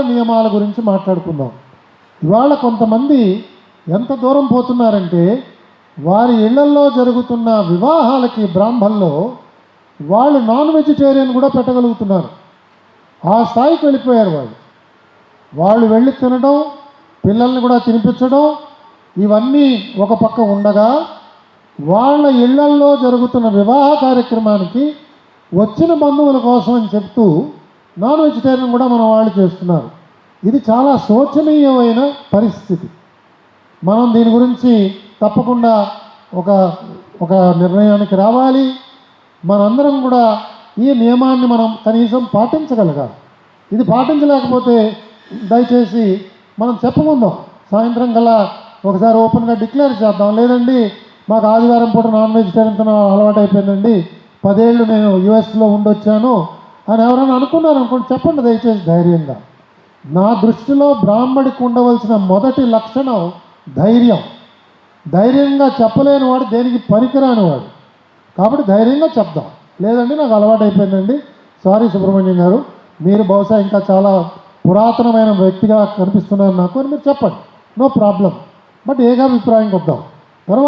నియమాల గురించి మాట్లాడుకుందాం. ఇవాళ కొంతమంది ఎంత దూరం పోతున్నారంటే వారి ఇళ్ళల్లో జరుగుతున్న వివాహాలకి బ్రాహ్మణలో వాళ్ళు నాన్ వెజిటేరియన్ కూడా పెట్టగలుగుతున్నారు. ఆ స్థాయికి వెళ్ళిపోయారు వాళ్ళు. వాళ్ళు వెళ్ళి తినడం పిల్లల్ని కూడా తినిపించడం ఇవన్నీ ఒక పక్క ఉండగా వాళ్ళ ఇళ్ళల్లో జరుగుతున్న వివాహ కార్యక్రమానికి వచ్చిన బంధువుల కోసం అని చెప్తూ నాన్ వెజిటేరియన్ కూడా మన వాళ్ళు చేస్తున్నారు. ఇది చాలా శోచనీయమైన పరిస్థితి. మనం దీని గురించి తప్పకుండా ఒక ఒక నిర్ణయానికి రావాలి. మనందరం కూడా ఈ నియమాన్ని మనం కనీసం పాటించగలగాలి. ఇది పాటించలేకపోతే దయచేసి మనం చెప్పుకుందాం సాయంత్రం కల్లా ఒకసారి ఓపెన్గా డిక్లేర్ చేద్దాం. లేదండి మాకు ఆదివారం పూట నాన్ వెజిటేరియన్ అలవాటు అయిపోయిందండి పదేళ్ళు నేను యుఎస్లో ఉండొచ్చాను. అని ఎవరైనా అనుకున్నారు అనుకోండి చెప్పండి దయచేసి ధైర్యంగా. నా దృష్టిలో బ్రాహ్మడికి ఉండవలసిన మొదటి లక్షణం ధైర్యం. ధైర్యంగా చెప్పలేని వాడు దేనికి పనికిరాని వాడు? కాబట్టి ధైర్యంగా చెప్దాం. లేదండి నాకు అలవాటు అయిపోయిందండి సారీ సుబ్రహ్మణ్యం గారు మీరు బహుశా ఇంకా చాలా పురాతనమైన వ్యక్తిగా కనిపిస్తున్నారు నాకు అని మీరు చెప్పండి. No problem. బట్ ఏగా అభిప్రాయం కొద్దాం.